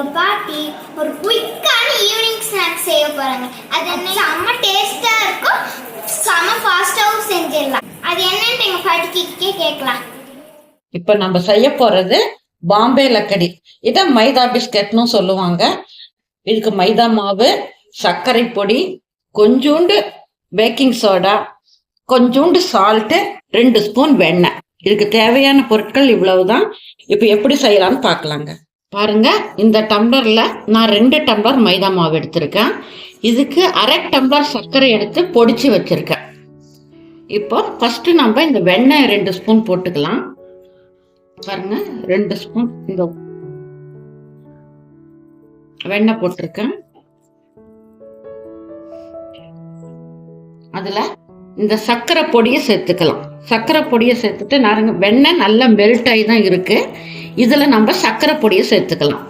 எங்க பாட்டி ஒரு குயிக்கான ஈவினிங் ஸ்நாக்ஸ் செய்ய போறாங்க. அது என்ன செம்ம டேஸ்டா இருக்கும். செம்ம ஃபாஸ்டாவும் செஞ்சிடலாம். அது என்னன்னு எங்க பாட்டிக்கு கேட்கலாம். இப்ப நம்ம செய்ய போறது பாம்பே லக்கடி. இதை மைதா பிஸ்கட்னு சொல்லுவாங்க. இதுக்கு மைதா மாவு சர்க்கரை பொடி கொஞ்சோண்டு பேக்கிங் சோடா கொஞ்சோண்டு சால்ட்டு ரெண்டு ஸ்பூன் வெண்ணெய். இதுக்கு தேவையான பொருட்கள் இவ்வளவுதான். இப்போ எப்படி செய்யலாம்னு பார்க்கலாங்க. பாருங்க இந்த டம்ளரில் நான் ரெண்டு டம்ளர் மைதா மாவு எடுத்திருக்கேன். இதுக்கு அரை டம்ளர் சர்க்கரை எடுத்து பொடிச்சு வச்சுருக்கேன். இப்போ ஃபஸ்ட்டு நம்ம இந்த வெண்ணெய் ரெண்டு ஸ்பூன் போட்டுக்கலாம். பாருங்க ரெண்டு ஸ்பூன் இந்த வெண்ணெய் போட்டிருக்கேன். அதில் இந்த சர்க்கரை பொடியை சேர்த்துக்கலாம். சர்க்கரை பொடியை சேர்த்துட்டு நாருங்க வெண்ணெய் நல்லா மெல்ட் ஆகி தான் இருக்குது இதுல நம்ம சர்க்கரை பொடியை சேர்த்துக்கலாம்.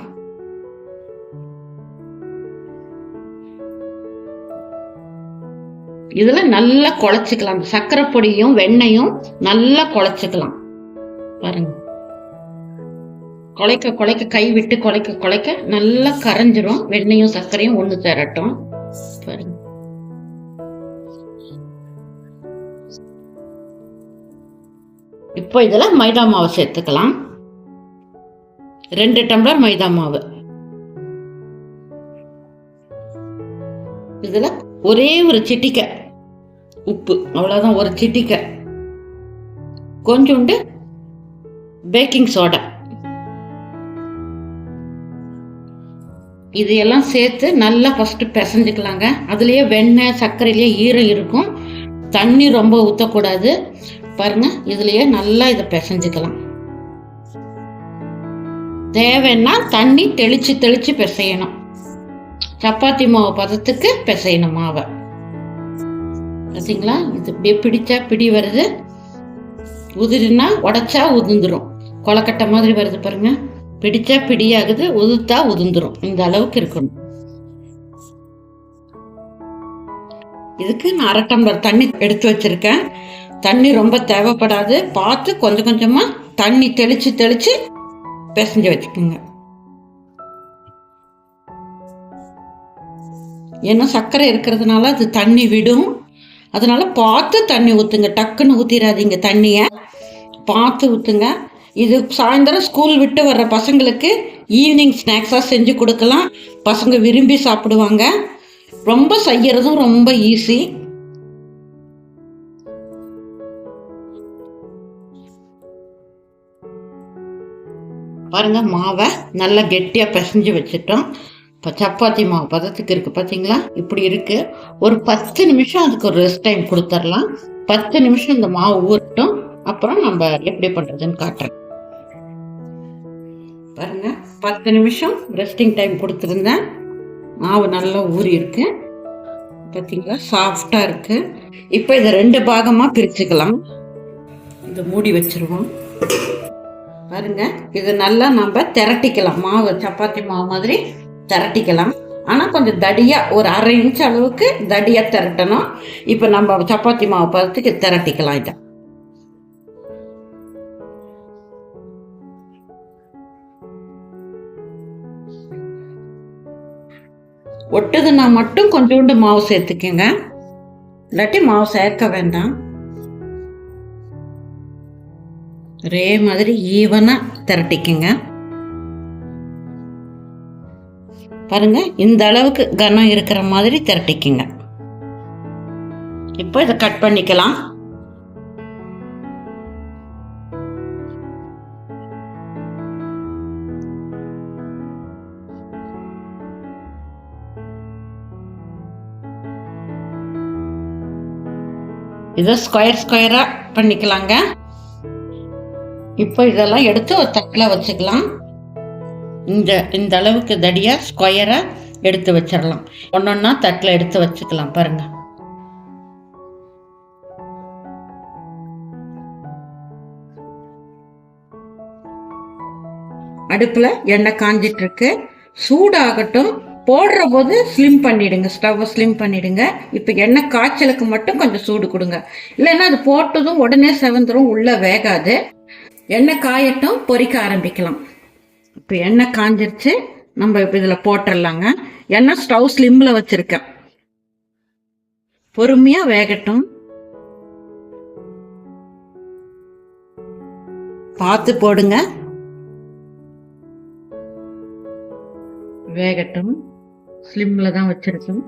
இதுல நல்லா குழச்சிக்கலாம். சர்க்கரை பொடியும் வெண்ணையும் நல்லா குழச்சிக்கலாம். பாருங்க. குழைக்க குழைக்க கை விட்டு குலைக்க குழைக்க நல்லா கரைஞ்சிரும். வெண்ணையும் சர்க்கரையும் ஒன்று சேரட்டும். பாருங்க. இப்போ இதில் மைதா மாவு சேர்த்துக்கலாம். ரெண்டு டம்ளர் மைதா மாவு. இதில் ஒரே ஒரு சிட்டிக்கை. உப்பு அவ்வளோதான் ஒரு சிட்டிக்கை. கொஞ்சோண்டு பேக்கிங் சோடா இதையெல்லாம் சேர்த்து நல்லா ஃபஸ்ட்டு பிசைஞ்சுக்கலாங்க. அதுலேயே வெண்ணெய் சர்க்கரையிலேயே ஈரம் இருக்கும். தண்ணி ரொம்ப ஊற்றக்கூடாது பாருங்கள் இதுலேயே நல்லா இதை பிசைஞ்சுக்கலாம். தேவைன்னா தண்ணி தெளிச்சு தெளிச்சு பிசையணும். சப்பாத்தி மாவு பதத்துக்கு பிசையணும் மாவை. பார்த்தீங்களா இது இப்படியே பிடிச்சா பிடி வருது. உதிரினா உடைச்சா உதிர்ந்துரும். கொலக்கட்டை மாதிரி வருது பாருங்க. பிடிச்சா பிடியாகுது உதுத்தா உதிர்ந்துரும். இந்த அளவுக்கு இருக்கணும். இதுக்கு நான் அரை டம்ளர் தண்ணி எடுத்து வச்சிருக்கேன். தண்ணி ரொம்ப தேவைப்படாது. பார்த்து கொஞ்சம் கொஞ்சமாக தண்ணி தெளிச்சு தெளிச்சு பிசைஞ்சு வச்சுக்கோங்க. ஏன்னா சர்க்கரை இருக்கிறதுனால அது தண்ணி விடும். அதனால பார்த்து தண்ணி ஊற்றுங்க டக்குன்னு ஊற்றிடாதீங்க தண்ணியை. பார்த்து ஊற்றுங்க இது சாயந்தரம் ஸ்கூல் விட்டு வர்ற பசங்களுக்கு ஈவினிங் ஸ்நாக்ஸாக செஞ்சு கொடுக்கலாம். பசங்க விரும்பி சாப்பிடுவாங்க. ரொம்ப செய்யறதும் ரொம்ப ஈஸி பாருங்க மாவை நல்லா கெட்டியாக பிசைஞ்சு வச்சுட்டோம். இப்போ சப்பாத்தி மாவு பதத்துக்கு இருக்குது பார்த்தீங்களா இப்படி இருக்குது ஒரு பத்து நிமிஷம் அதுக்கு ஒரு ரெஸ்ட் டைம் கொடுத்துர்லாம். பத்து நிமிஷம் இந்த மாவு ஊறட்டும். அப்புறம் நம்ம எப்படி பண்ணுறதுன்னு காட்டுறேன். பாருங்க பத்து நிமிஷம் ரெஸ்டிங் டைம் கொடுத்துருந்தேன். மாவு நல்லா ஊறி இருக்கு. பார்த்தீங்களா சாஃப்டாக இருக்கு. இப்போ இதை ரெண்டு பாகமாக பிரிச்சுக்கலாம். இதை மூடி வச்சிருவோம். பாருங்க இது நல்லா நம்ம திரட்டிக்கலாம். மாவு சப்பாத்தி மாவு மாதிரி திரட்டிக்கலாம். ஆனால் கொஞ்சம் தடியாக ஒரு அரை இன்ச் அளவுக்கு தடியாக திரட்டணும். இப்போ நம்ம சப்பாத்தி மாவு பதத்துக்கு திரட்டிக்கலாம் இதை. ஒட்டுதுன்னா மட்டும் கொஞ்சோண்டு மாவு சேர்த்துக்கோங்க. இல்லாட்டி மாவு சேர்க்க வேண்டாம். ஒரே மாதிரி ஈவனாக திரட்டிக்குங்க. பாருங்க இந்த அளவுக்கு கனம் இருக்கிற மாதிரி திரட்டிக்குங்க. இப்போ இதை கட் பண்ணிக்கலாம். இதை ஸ்கொயர் ஸ்கொயராக பண்ணிக்கலாங்க. இப்போ இதெல்லாம் எடுத்து ஒரு தட்டில் வச்சுக்கலாம். இந்த இந்த அளவுக்கு தடியாக ஸ்கொயராக எடுத்து வச்சிடலாம் ஒன்றொன்னா தட்டில் எடுத்து வச்சுக்கலாம் பாருங்க. அடுப்பில் எண்ணெய் காஞ்சிட்டு இருக்கு சூடாகட்டும் போடுற போது ஸ்லிம் பண்ணிடுங்க ஸ்டவ்வை ஸ்லிம் பண்ணிடுங்க. இப்போ எண்ணெய் காய்ச்சலுக்கு மட்டும் கொஞ்சம் சூடு கொடுங்க. இல்லைன்னா அது போட்டதும் உடனே செவந்துரும் உள்ளே வேகாது. எண்ணெய் காயட்டும் பொரிக்க ஆரம்பிக்கலாம். இப்போ எண்ணெய் காஞ்சிருச்சு நம்ம இப்போ இதில் போட்டுடலாங்க எண்ணெய் ஸ்டவ் ஸ்லிம்மில் வச்சுருக்கேன். பொறுமையாக வேகட்டும். பார்த்து போடுங்க. வேகட்டும். ஸ்லிம்மில் தான் வச்சிருக்கோம்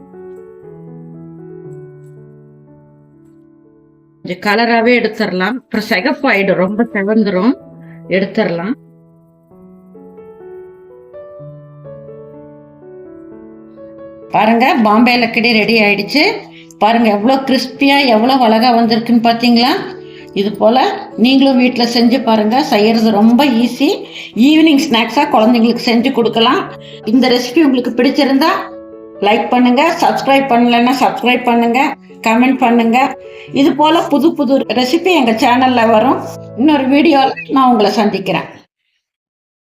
கொஞ்சம் கலராகவே எடுத்துடலாம் அப்புறம் சிகப்பாயிடும் ரொம்ப செவந்துரும். எடுத்துடலாம் பாருங்க பாம்பே லக்கடி ரெடி ஆயிடுச்சு. பாருங்க எவ்வளோ கிறிஸ்பியாக எவ்வளோ அழகா வந்திருக்குன்னு பார்த்தீங்களா இது போல் நீங்களும் வீட்டில் செஞ்சு பாருங்க. செய்யறது ரொம்ப ஈஸி ஈவினிங் ஸ்நாக்ஸாக குழந்தைங்களுக்கு செஞ்சு கொடுக்கலாம். இந்த ரெசிபி உங்களுக்கு பிடிச்சிருந்தா லைக் பண்ணுங்க சப்ஸ்கிரைப் பண்ணலைன்னா சப்ஸ்கிரைப் பண்ணுங்க கமெண்ட் பண்ணுங்க. இது போல புது புது ரெசிபி எங்கள் சேனலில் வரும். இன்னொரு வீடியோவில் நான் உங்களை சந்திக்கிறேன்.